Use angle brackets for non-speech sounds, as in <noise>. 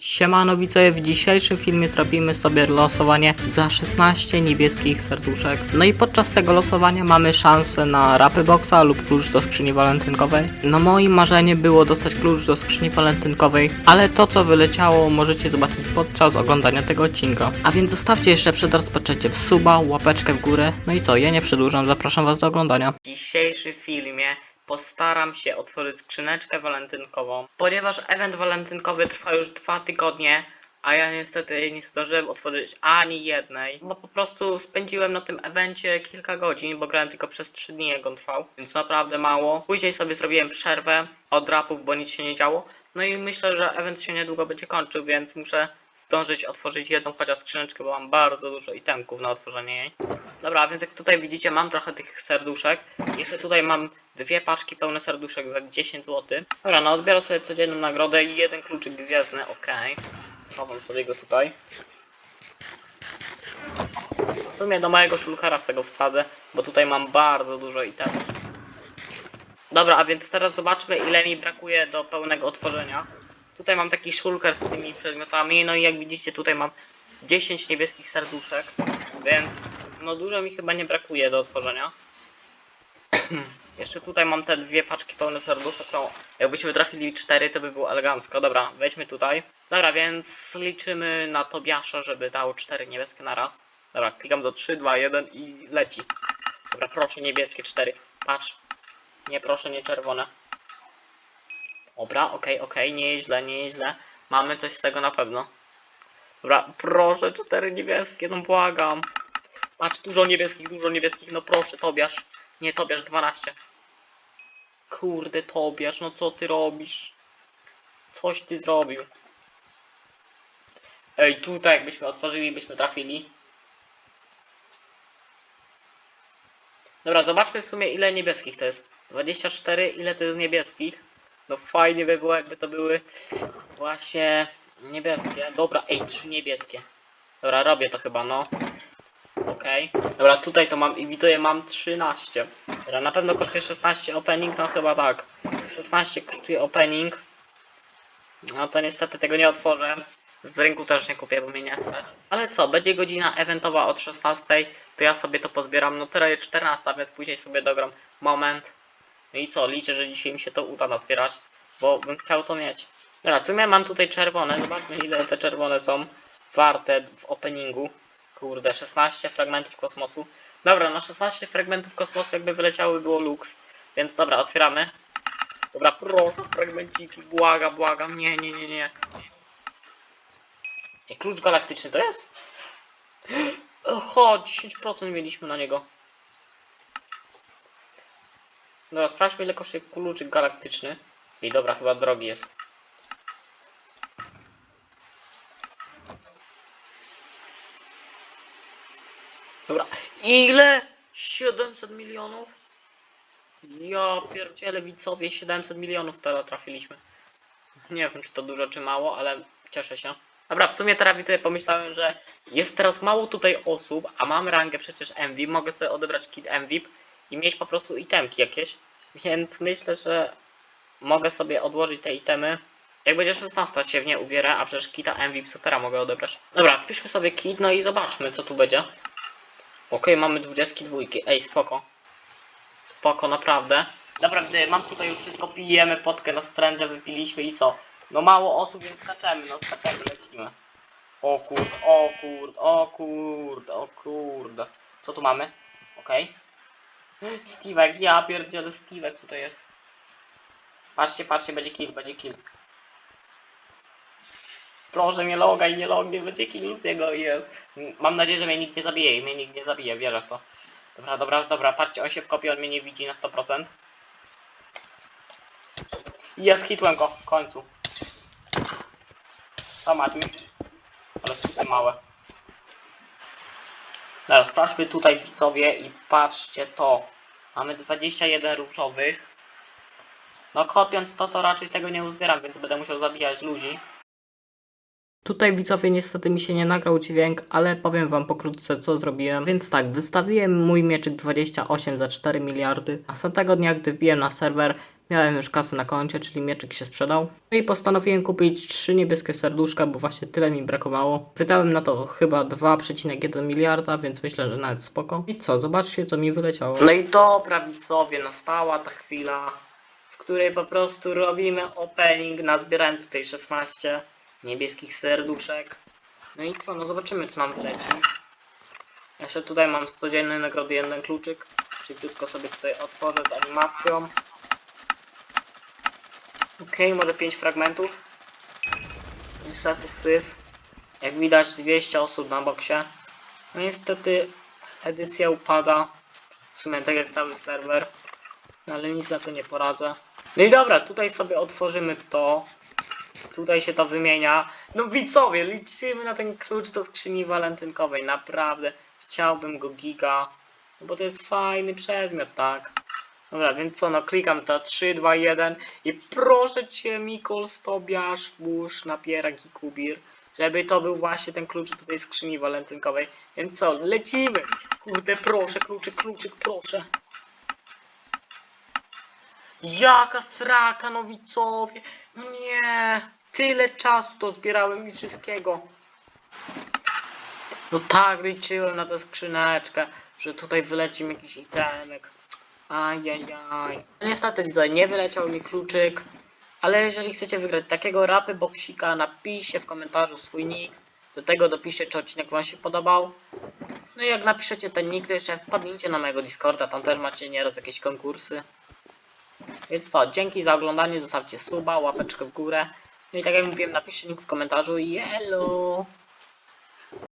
Siemano widzowie, w dzisiejszym filmie zrobimy sobie losowanie za 16 niebieskich serduszek. No i podczas tego losowania mamy szansę na rapy boxa lub klucz do skrzyni walentynkowej. No moim marzeniem było dostać klucz do skrzyni walentynkowej, ale to co wyleciało możecie zobaczyć podczas oglądania tego odcinka. A więc zostawcie jeszcze przed rozpoczęciem suba, łapeczkę w górę. No i co, ja nie przedłużam, zapraszam was do oglądania. W dzisiejszym filmie postaram się otworzyć skrzyneczkę walentynkową, ponieważ event walentynkowy trwa już dwa tygodnie, a ja niestety nie zdążyłem otworzyć ani jednej, bo po prostu spędziłem na tym evencie kilka godzin, bo grałem tylko przez 3 dni jak on trwał, więc naprawdę mało. Później sobie zrobiłem przerwę od rapów, bo nic się nie działo, no i myślę, że event się niedługo będzie kończył, więc muszę zdążyć otworzyć jedną chociaż skrzyneczkę, bo mam bardzo dużo itemków na otworzenie jej. Dobra, więc jak tutaj widzicie, mam trochę tych serduszek. Jeszcze tutaj mam dwie paczki pełne serduszek za 10 zł. Dobra, no odbiorę sobie codzienną nagrodę i jeden kluczyk gwiazdny, okej. Schowam sobie go tutaj. W sumie do mojego szulkara z tego wsadzę, bo tutaj mam bardzo dużo itemów. Dobra, a więc teraz zobaczmy ile mi brakuje do pełnego otworzenia. Tutaj mam taki szulker z tymi przedmiotami, no i jak widzicie tutaj mam 10 niebieskich serduszek, więc no dużo mi chyba nie brakuje do otworzenia. <clears throat> Jeszcze tutaj mam te dwie paczki pełne serduszek, no jakbyśmy trafili cztery, to by było elegancko. Dobra, wejdźmy tutaj. Dobra, więc liczymy na Tobiasza, żeby dał cztery niebieskie na raz. Dobra, klikam za 3, 2, 1 i leci. Dobra, proszę niebieskie cztery. Patrz. Nie, proszę, nie czerwone. Dobra, okej, okej, nie jest źle, nie jest źle. Mamy coś z tego na pewno. Dobra, proszę, cztery niebieskie, no błagam. Patrz, dużo niebieskich, dużo niebieskich, no proszę, Tobiasz. Nie, Tobiasz, 12. Kurde, Tobiasz, no co ty robisz? Coś ty zrobił. Ej, tutaj jakbyśmy otworzyli, byśmy trafili. Dobra, zobaczmy w sumie ile niebieskich to jest. 24, ile to jest niebieskich? No fajnie by było jakby to były właśnie niebieskie. Dobra, ej, trzy niebieskie. Dobra, robię to chyba, no. Okej. Dobra, tutaj to mam i widzę, mam 13. Dobra, na pewno kosztuje 16 opening, no chyba tak. 16 kosztuje opening. No to niestety tego nie otworzę. Z rynku też nie kupię, bo mnie nie stać. Ale co, będzie godzina eventowa od 16, to ja sobie to pozbieram. No teraz jest 14, więc później sobie dogram moment. No i co, liczę, że dzisiaj mi się to uda nazbierać, bo bym chciał to mieć. Dobra, w sumie mam tutaj czerwone, zobaczmy ile te czerwone są warte w openingu. Kurde, 16 fragmentów kosmosu. Dobra, na 16 fragmentów kosmosu jakby wyleciały było lux. Więc dobra, otwieramy. Dobra, proszę, fragmenciki, błaga, błagam, nie, nie, nie, nie. I klucz galaktyczny to jest? <gasps> Oho, 10% mieliśmy na niego. Dobra, sprawdźmy ile kosztuje kluczyk galaktyczny. I dobra, chyba drogi jest. Dobra, ile? 700 milionów? Ja pierdzielę widzowie, 700 milionów teraz trafiliśmy. Nie wiem, czy to dużo, czy mało, ale cieszę się. Dobra, w sumie teraz widzę, pomyślałem, że jest teraz mało tutaj osób, a mam rangę przecież MVP, mogę sobie odebrać kit MVP i mieć po prostu itemki jakieś. Więc myślę, że mogę sobie odłożyć te itemy. Jak będzie 16 się w nie ubiera, a przecież kita MVP co teraz mogę odebrać. Dobra, wpiszmy sobie kit, no i zobaczmy co tu będzie. Okej, mamy 22. Ej, spoko. Spoko, naprawdę. Dobra, gdy mam tutaj już wszystko, pijemy potkę na stręże, wypiliśmy i co? No mało osób, więc skaczemy, no skaczemy, lecimy. O kurde, o kurde, o kurde, o kurde. Co tu mamy? Okej. <gasps> Steve'ek, ja pierdzielę Steve'ek tutaj jest. Patrzcie, patrzcie, będzie kill, będzie kill. Proszę nie logaj, nie lognie, będzie kill z niego, jest. Mam nadzieję, że mnie nikt nie zabije i mnie nikt nie zabije, wierzę w to. Dobra, dobra, dobra, patrzcie, on się wkopie, on mnie nie widzi na 100%. Jest, hitłem go, w końcu. To Matiusz. Ale tutaj małe. Teraz sprawdźmy tutaj widzowie i patrzcie to. Mamy 21 różowych. No kopiąc to, to raczej tego nie uzbieram, więc będę musiał zabijać ludzi. Tutaj widzowie niestety mi się nie nagrał dźwięk, ale powiem wam pokrótce co zrobiłem. Więc tak, wystawiłem mój mieczyk 28 za 4 miliardy. Następnego dnia, gdy wbiłem na serwer, Miałem już kasę na koncie, czyli mieczyk się sprzedał. No i postanowiłem kupić trzy niebieskie serduszka, bo właśnie tyle mi brakowało. Wydałem na to chyba 2,1 miliarda, więc myślę, że nawet spoko. I co, zobaczcie co mi wyleciało. No i dobra widzowie, nastała ta chwila, w której po prostu robimy opening. Nazbierałem tutaj 16 niebieskich serduszek. No i co, no zobaczymy co nam wleci. Jeszcze tutaj mam z codziennej nagrody jeden kluczyk. Szybciutko sobie tutaj otworzę z animacją. Okej, może 5 fragmentów. Niestety syf. Jak widać 200 osób na boksie. No niestety edycja upada. W sumie tak jak cały serwer. No ale nic na to nie poradzę. No i dobra, tutaj sobie otworzymy to. Tutaj się to wymienia. No widzowie, liczymy na ten klucz do skrzyni walentynkowej. Naprawdę. Chciałbym go giga. No bo to jest fajny przedmiot, tak? Dobra, więc co, no klikam to 3, 2, 1 i proszę cię Mikols, Tobiasz, Bush, Napierak i Kubir, żeby to był właśnie ten klucz do tej skrzyni walentynkowej. Więc co, lecimy! Kurde, proszę, kluczyk, kluczyk, proszę. Jaka sraka, no widzowie! No nie! Tyle czasu to zbierałem i wszystkiego. No tak, liczyłem na tę skrzyneczkę, że tutaj wyleci mi jakiś itemek. Ajajaj. Niestety widzę, nie wyleciał mi kluczyk. Ale jeżeli chcecie wygrać takiego rapy boksika, napiszcie w komentarzu swój nick. Do tego dopiszcie, czy odcinek wam się podobał. No i jak napiszecie ten nick, to jeszcze wpadnijcie na mojego Discorda, tam też macie nieraz jakieś konkursy. Więc co, dzięki za oglądanie, zostawcie suba, łapeczkę w górę. No i tak jak mówiłem, napiszcie nick w komentarzu. Yellow!